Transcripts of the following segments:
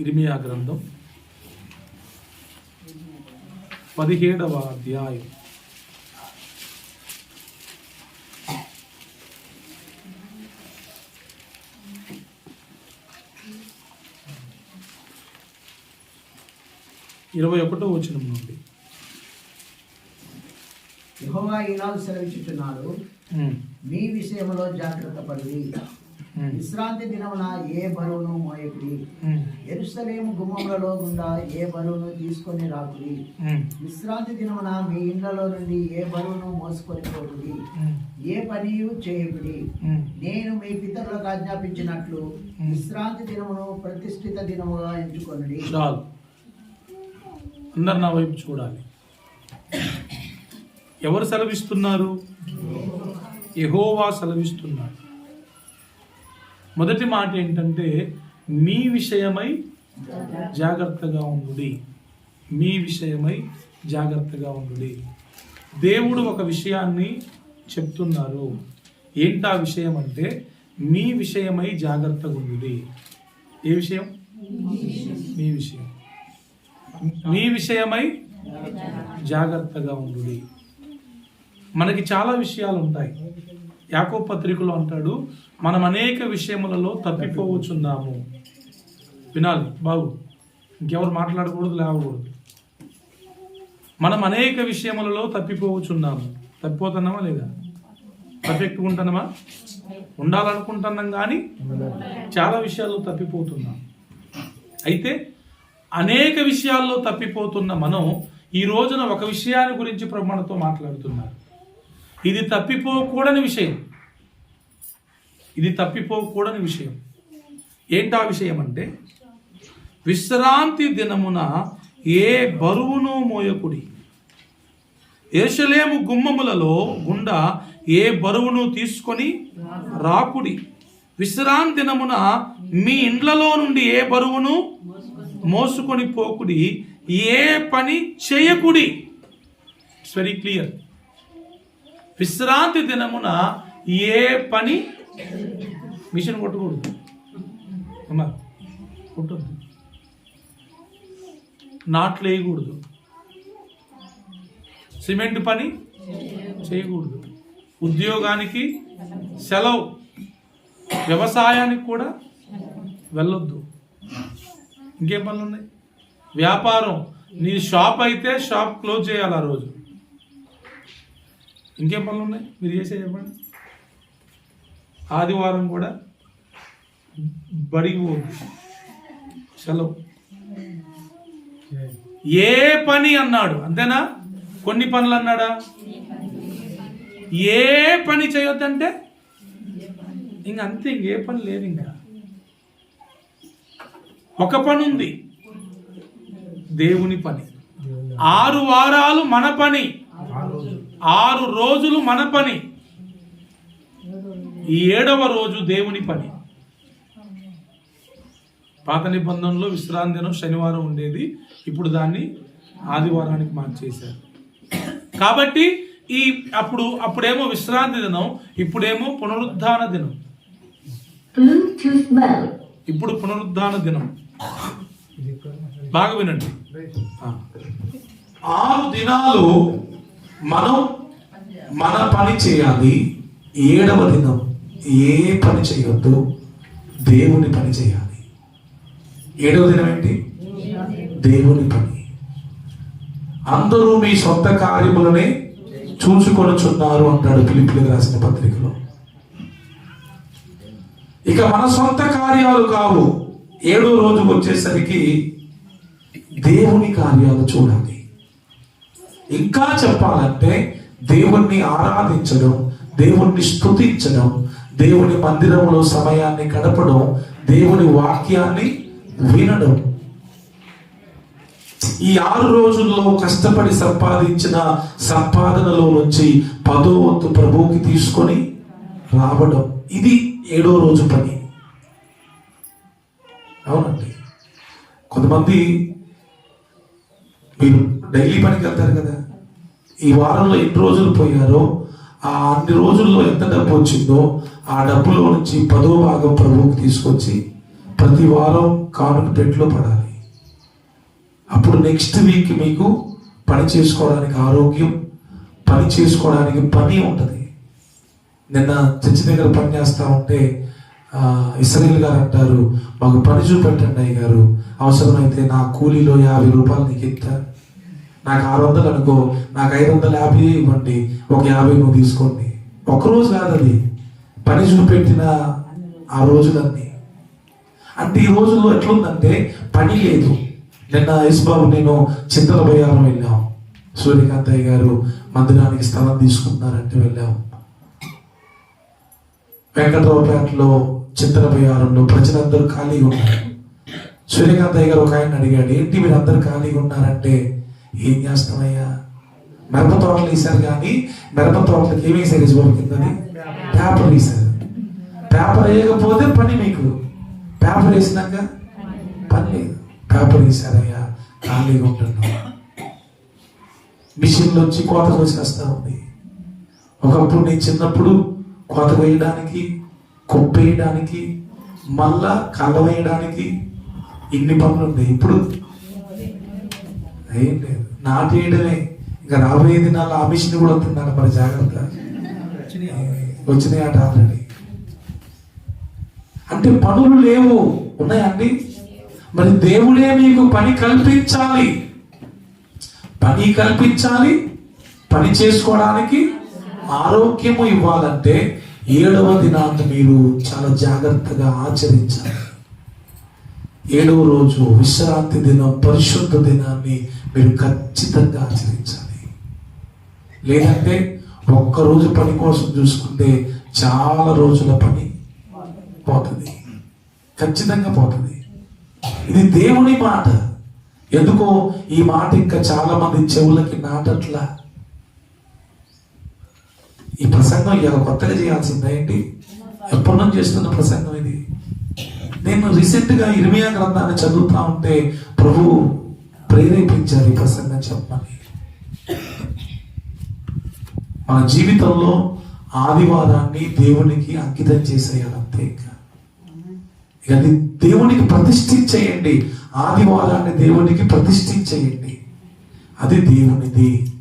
ఇరిమియా గ్రంథం పదిహేడవ అధ్యాయం. ఇరవై ఒకటో వచనం నుండి. యెహోవా ఈనాడు సెలవిచ్చుచున్నాడు. మీ విషయంలో జాగ్రత్త పడి విశ్రాంతి దినమున ఏ బరువును మోయకుడి? ఎరుసలేము గుమ్మములలో గుండా ఏ బరువును తీసుకొని రాకుడి? విశ్రాంతి దినమున మీ ఇండ్లలో నుండి ఏ బరువును మోసుకొని పోకుడి ఏ పనియు చేయకుడి. నేను మీ పితరులకు ఆజ్ఞాపించినట్లు విశ్రాంతి దినమును ప్రతిష్ఠిత దినముగా ఎంచుకొనుడి. చాలు అందరు నా వైపు చూడాలి. ఎవరు సెలవిస్తున్నారు? యెహోవా సెలవిస్తున్నారు. మొదటి మాట ఏంటంటే మీ విషయమై జాగ్రత్తగా ఉండుడి. మీ విషయమై జాగ్రత్తగా ఉండుడి. దేవుడు ఒక విషయాన్ని చెప్తున్నారు. ఏంటా విషయం అంటే మీ విషయమై జాగ్రత్తగా ఉండుడి. ఏ విషయం? మీ విషయం. మీ విషయమై జాగ్రత్తగా ఉండుడి. మనకి చాలా విషయాలు ఉంటాయి. యాకో పత్రికలో అంటాడు మనం అనేక విషయములలో తప్పిపోవచ్చున్నాము. వినాలి బాబు ఇంకెవరు మాట్లాడకూడదు లేవకూడదు. మనం అనేక విషయములలో తప్పిపోవచ్చున్నాము. తప్పిపోతున్నామా లేదా? పర్ఫెక్ట్గా ఉంటున్నామా? ఉండాలనుకుంటున్నాం కానీ చాలా విషయాల్లో తప్పిపోతున్నాం. అయితే అనేక విషయాల్లో తప్పిపోతున్న మనం ఈ రోజున ఒక విషయాన్ని గురించి ప్రమాణతో మనతో మాట్లాడుతున్నారు. ఇది తప్పిపోకూడని విషయం. ఇది తప్పిపోకూడని విషయం. ఏంటా విషయం అంటే విశ్రాంతి దినమున ఏ బరువును మోయకుడి. ఏషలేము గుమ్మములలో గుండా ఏ బరువును తీసుకొని రాకుడి. విశ్రాంతి దినమున మీ ఇండ్లలో నుండి ఏ బరువును మోసుకొని పోకుడి. ఏ పని చేయకుడి. ఇట్స్ వెరీ క్లియర్ విశ్రాంతి దినమున ఏ పని? మిషన్ కొట్టకూడదు అమ్మా కొట్టద్దు నాట్లు వేయకూడదు. సిమెంట్ పని చేయకూడదు. ఉద్యోగానికి సెలవు. వ్యవసాయానికి కూడా వెళ్ళొద్దు. ఇంకేం పనులు ఉన్నాయి వ్యాపారం. నీ షాప్ అయితే షాప్ క్లోజ్ చేయాలి ఆ రోజు. ఇంకేం పనులు ఉన్నాయి? మీరు చేసే చెప్పండి ఆదివారం కూడా బడికి పోద్దు సెలవు. ఏ పని అన్నాడు? అంతేనా? కొన్ని పనులు అన్నాడా? ఏ పని చేయొద్దంటే? ఇంక అంతే ఇంకే పని లేదు ఇంకా. ఒక పని ఉంది. దేవుని పని. ఆరు వారాలు మన పని. ఆరు రోజులు మన పని. ఈ ఏడవ రోజు దేవుని పని. పాత నిబంధనలో విశ్రాంతి దినం శనివారం ఉండేది. ఇప్పుడు దాన్ని ఆదివారానికి మార్చేశారు. కాబట్టి ఈ అప్పుడు అప్పుడేమో విశ్రాంతి దినం ఇప్పుడేమో పునరుద్ధాన దినం. ఇప్పుడు పునరుద్ధాన దినం. బాగా వినండి. ఆరు దినాలు మనం మన పని చేయాలి. ఏడవ దినం ఏ పని చేయొద్దు దేవుని పని చేయాలి. ఏడవ దినం ఏంటి? దేవుని పని. అందరూ మీ సొంత కార్యములనే చూసుకొనుచున్నారు అంటాడు పిలిపిలికి రాసిన పత్రికలో. ఇక మన సొంత కార్యాలు కావు. ఏడో రోజుకు వచ్చేసరికి దేవుని కార్యాలు చూడాలి. ఇంకా చెప్పాలంటే దేవుణ్ణి ఆరాధించడం దేవుణ్ణి స్థుతించడం దేవుని మందిరంలో సమయాన్ని గడపడం దేవుని వాక్యాన్ని వినడం. ఈ ఆరు రోజుల్లో కష్టపడి సంపాదించిన సంపాదనలో నుంచి పదో వంతు ప్రభువుకి తీసుకొని రావడం. ఇది ఏడో రోజు పని. అవునండి. కొంతమంది మీరు డైలీ పనికి వెళ్తారు కదా. ఈ వారంలో ఎన్ని రోజులు పోయారో ఆ అన్ని రోజుల్లో ఎంత డబ్బు వచ్చిందో ఆ డబ్బులో నుంచి పదో భాగం ప్రభువుకి తీసుకొచ్చి ప్రతి వారం కానుక పెట్టులో పడాలి. అప్పుడు నెక్స్ట్ వీక్ మీకు పని చేసుకోవడానికి ఆరోగ్యం పని చేసుకోవడానికి పని ఉంటుంది. నిన్న చర్చి దగ్గర పని చేస్తా ఉంటే ఆ, గారు అంటారు మాకు పని చూపెట్టండి అయ్య గారు అవసరమైతే నా కూలీలో యాభై రూపాయలు నీకు ఇస్తా. నాకు ఆరు వందలు అనుకో నాకు ఐదు వందల యాభై ఇవ్వండి ఒక యాభై నువ్వు తీసుకోండి. ఒకరోజు కాదు అది పని చూపెట్టిన ఆ రోజులన్నీ. అంటే ఈ రోజుల్లో ఎట్లుందంటే పని లేదు. నిన్న బాబు నేను చింతల బయ్యారం వెళ్ళాం. సూర్యకాంతయ్య గారు మందిరానికి స్థలం తీసుకున్నారంటే వెళ్ళాం. వెంకటరావుపేటలో చింతల బయ్యారంలో ప్రజలందరూ ఖాళీగా ఉన్నారు. సూర్యకాంతయ్య గారు ఒక ఆయన అడిగాడు ఏంటి మీరు అందరు ఖాళీగా ఉన్నారంటే ఏం చేస్తామయ్యా మిరప తోటలు వేశారు కానీ మిరప తోటలకు ఏమి వేశారు యజమాని కిందని పేపర్ వేశారు. పేపర్ వేయకపోతే పని మీకు. పేపర్ వేసినాక పని లేదు. పేపర్ వేశారయ్యా ఖాళీగా ఉంటున్నాం. మిషన్లు వచ్చి కోత కోసేస్తా ఉంది. ఒకప్పుడు నేను చిన్నప్పుడు కోత వేయడానికి కుప్పేయడానికి మళ్ళా కళ్ళ వేయడానికి ఇన్ని పనులు ఉన్నాయి ఇప్పుడు ఏం లేదు. నాటేయడమే ఇంకా రాబోయే దినాల్లో ఆ మిషన్ కూడా వస్తుందన్న మరి జాగ్రత్త. వచ్చినాయి అట ఆల్రెడీ. అంటే పనులు లేవు. ఉన్నాయండి? మరి దేవుడే మీకు పని కల్పించాలి. పని కల్పించాలి. పని చేసుకోవడానికి ఆరోగ్యము ఇవ్వాలంటే ఏడవ దినాన్ని మీరు చాలా జాగ్రత్తగా ఆచరించాలి. ఏడవ రోజు విశ్రాంతి దినం పరిశుద్ధ దినాన్ని మీరు ఖచ్చితంగా ఆచరించాలి. లేదంటే ఒక్క రోజు పని కోసం చూసుకుంటే చాలా రోజుల పని పోతుంది. ఖచ్చితంగా పోతుంది. ఇది దేవుని మాట. ఎందుకో ఈ మాట ఇంకా చాలా మంది చెవులకి నాటట్లా. ఈ ప్రసంగం ఇలా కొత్తగా చేయాల్సిందే ఏంటి ఎప్పటి నుంచి చేస్తున్న ప్రసంగం? నేను రీసెంట్గా ఇర్మియా గ్రంథాన్ని చదువుతా ఉంటే ప్రభు ప్రేరేపించారు ఈ ప్రసంగం చెప్పమని. మన జీవితంలో ఆదివారాన్ని దేవునికి అంకితం చేసేయాలి అంతే ఇంకా. ఇక అది దేవునికి ప్రతిష్ఠించేయండి. ఆదివారాన్ని దేవునికి ప్రతిష్ఠించేయండి. అది దేవునిది.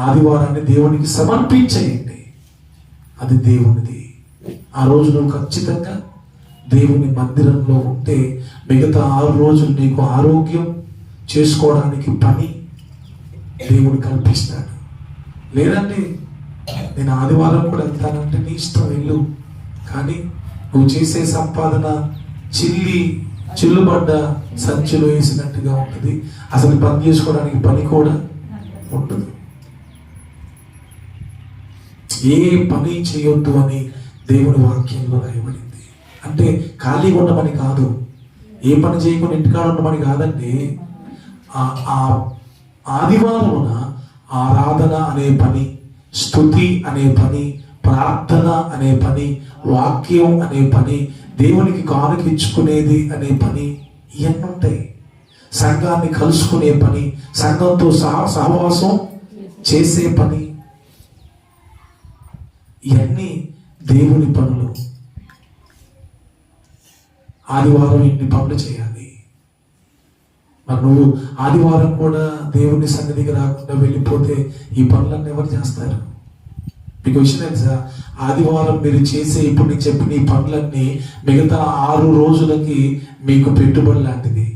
ఆదివారాన్ని దేవునికి సమర్పించేయండి. అది దేవునిది. ఆ రోజు నువ్వు ఖచ్చితంగా దేవుని మందిరంలో ఉంటే మిగతా ఆరు రోజులు నీకు ఆరోగ్యం చేసుకోవడానికి పని దేవుడు కల్పిస్తాడు. లేదంటే నేను ఆదివారం కూడా వెళ్తానంటే నీ ఇష్టం వెళ్ళు. కానీ నువ్వు చేసే సంపాదన చిల్లి చిల్లుబడ్డ సంచిలో వేసినట్టుగా ఉంటుంది. అసలు పని చేసుకోవడానికి పని కూడా ఉంటుంది ఏ పని చేయొద్దు అని దేవుడి వాక్యంలో రాయబడి అంటే ఖాళీగా ఉండమని కాదు. ఏ పని చేయకుండా ఇంటికాడ ఉండమని కాదండి. ఆ ఆ ఆదివారమున ఆరాధన అనే పని స్థుతి అనే పని ప్రార్థన అనే పని వాక్యం అనే పని దేవునికి కానుకించుకునేది అనే పని ఇవన్నీ ఉంటాయి. సంఘాన్ని కలుసుకునే పని సంఘంతో సహ సహవాసం చేసే పని ఇవన్నీ దేవుని పనులు. ఆదివారం ఇన్ని పనులు చేయాలి. మరి నువ్వు ఆదివారం కూడా దేవుని సన్నిధికి రాకుండా వెళ్ళిపోతే ఈ పనులన్నీ ఎవరు చేస్తారు? మీకు విషయం తెలుసా? ఆదివారం మీరు చేసే ఇప్పుడు నేను చెప్పిన ఈ పనులన్నీ మిగతా ఆరు రోజులకి మీకు పెట్టుబడి లాంటిది.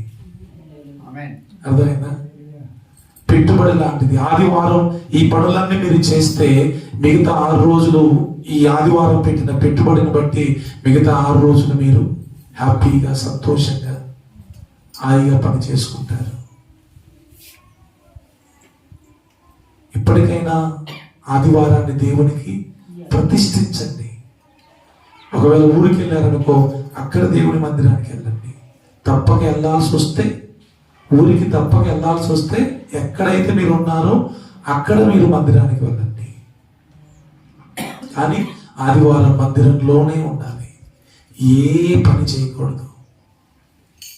అర్థమైందా? పెట్టుబడి లాంటిది. ఆదివారం ఈ పనులన్నీ మీరు చేస్తే మిగతా ఆరు రోజులు ఈ ఆదివారం పెట్టిన పెట్టుబడిని బట్టి మిగతా ఆరు రోజులు మీరు హ్యాపీగా సంతోషంగా హాయిగా పని చేసుకుంటారు. ఇప్పటికైనా ఆదివారాన్ని దేవునికి ప్రతిష్ఠించండి. ఒకవేళ ఊరికి వెళ్ళారనుకో అక్కడ దేవుని మందిరానికి వెళ్ళండి. తప్పక వెళ్ళాల్సి వస్తే ఊరికి తప్పక వెళ్ళాల్సి వస్తే ఎక్కడైతే మీరు ఉన్నారో అక్కడ మీరు మందిరానికి వెళ్ళండి. కానీ ఆదివారం మందిరంలోనే ఉండాలి. ఏ పని చేయకూడదు.